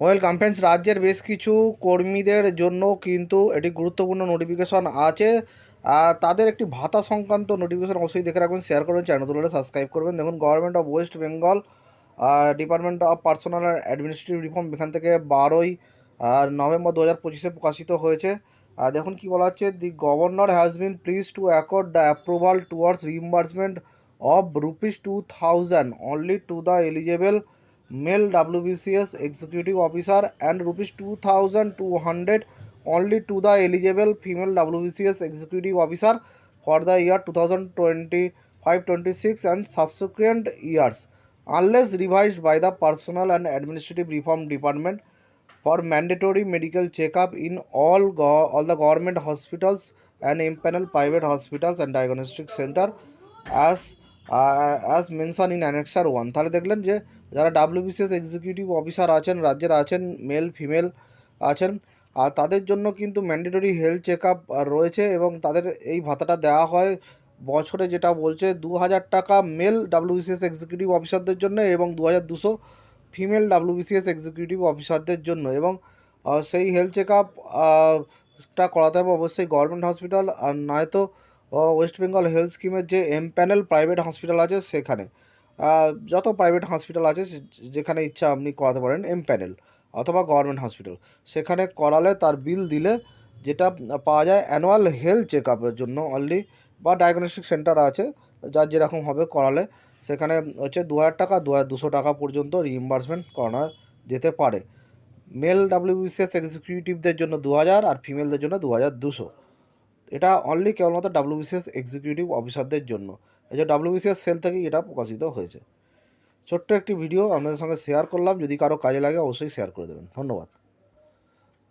Welcome friends রাজ্যের বেশ কিছু কর্মীদের জন্য কিন্তু এটি গুরুত্বপূর্ণ নোটিফিকেশন আছে। তাদের একটি ভাতা সংক্রান্ত নোটিফিকেশন অবশ্যই দেখে রাখবেন শেয়ার করবেন চ্যানেল তুলে সাবস্ক্রাইব করবেন। দেখুন government of West Bengal department of personnel and administrative reform এখান থেকে বারোই নভেম্বর দু হাজার পঁচিশে প্রকাশিত হয়েছে। দেখুন, কি বলা হচ্ছে? The governor has been pleased to accord the approval towards reimbursement of rupees two thousand only to the eligible male WBCS executive officer and rupees 2200 only to the eligible female WBCS executive officer for the year 2025-26 and subsequent years. Unless revised by the personal and administrative reform department for mandatory medical checkup in all all the government hospitals and impaneled private hospitals and diagnostic center as uh, mention in annexure 1 তাহলে দেখলেন যে যারা WBCS executive officer আছেন রাজ্যের আছেন male female আছেন আর তাদের জন্য কিন্তু ম্যান্ডেটরি হেলথ চেক রয়েছে এবং তাদের এই ভাতাটা দেওয়া হয় বছরে যেটা বলছে দু হাজার টাকা মেল ডাব্লিউবিসিএস এক্সিকিউটিভ অফিসারদের জন্য এবং দু হাজার দুশো ফিমেল ডাব্লিউবিসিএস এক্সিকিউটিভ অফিসারদের জন্য এবং সেই হেলথ চেক আপ টা করাতে হবে অবশ্যই গভর্নমেন্ট হসপিটাল আর নয়তো ওয়েস্ট বেঙ্গল হেলথ স্কিমের যে এম প্যানেল প্রাইভেট হসপিটাল আছে সেখানে। যত প্রাইভেট হসপিটাল আছে যেখানে ইচ্ছা আপনি করাতে পারেন এম প্যানেল অথবা গভর্নমেন্ট হসপিটাল। সেখানে করালে তার বিল দিলে যেটা পাওয়া যায় অ্যানুয়াল হেলথ চেক আপের জন্য অনলি বা ডায়াগনস্টিক সেন্টার আছে যার যেরকম হবে করালে। সেখানে হচ্ছে দু হাজার টাকা, দু হাজার দুশো টাকা পর্যন্ত রিইম্বার্সমেন্ট করানো যেতে পারে। মেল ডাব্লিউবিসিএস এক্সিকিউটিভদের জন্য দু হাজার আর ফিমেলদের জন্য দু হাজার দুশো। এটা অনলি কেবলমাত্র ডাব্লিউবিসিএস এক্সিকিউটিভ অফিসারদের জন্য। এই যে ডাব্লিউবিসিএস সেল থেকেই এটা প্রকাশিত হয়েছে। ছোট্ট একটি ভিডিও আপনাদের সঙ্গে শেয়ার করলাম। যদি কারও কাজে লাগে, অবশ্যই শেয়ার করে দেবেন। ধন্যবাদ।